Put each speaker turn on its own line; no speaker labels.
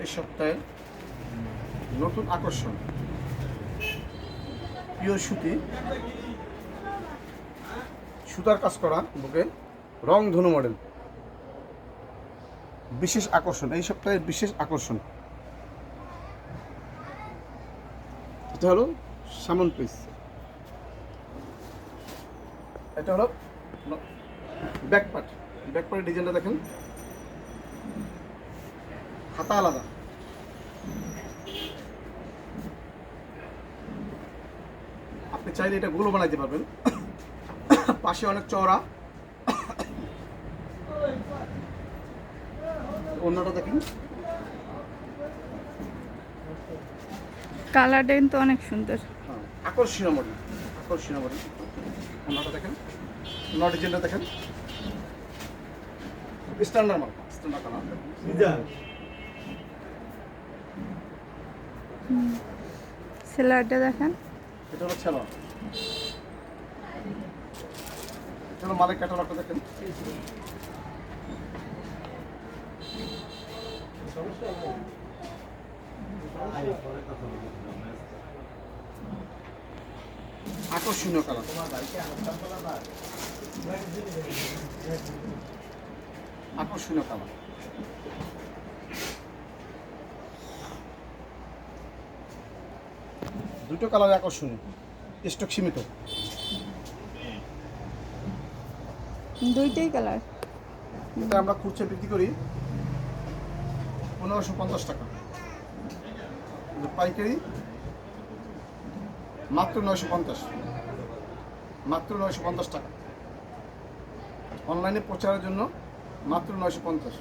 এই সপ্তাহের নতুন আকর্ষণ। পিওর সুতি, সুতার কাজ করা বুকে রং ধনু মডেল। বিশেষ আকর্ষণ, এই সপ্তাহের বিশেষ আকর্ষণ। এটা হলো সামন পিস। এটা হলো ব্যাক পার্ট ব্যাক পার্টের ডিজাইনটা দেখেন। হাতা আলাদা। আপনি চাইলে এটা গুলো বানাইতে পারবেন। পাশে অনেক চওড়া। অন্যটা দেখেন।
কালারটা কিন্তু অনেক সুন্দর।
হ্যাঁ, আকর্ষণীয় মডেল আকর্ষণীয় মডেল অন্যটা দেখেন। অন্য ডিজাইনটা দেখেন। স্ট্যান্ডার্ড মাল স্ট্যান্ডার্ড কালার
সেলারটা দেখেন।
এটা হলো ছেলা। এটা হলো মালের ক্যাটালগটা দেখেন। আকর্ষণীয় কালার। আকর্ষণীয় কালার। দুটো কালার আকর্ষণীয়। স্টক সীমিত।
দুইটাই কালার।
এটা আমরা খুচরা বিক্রি করি। পনেরোশো পঞ্চাশ টাকা। পাইকারি। মাত্র নয়শো পঞ্চাশ। মাত্র নয়শো পঞ্চাশ টাকা। অনলাইনে প্রচারের জন্য মাত্র নয়শো পঞ্চাশ।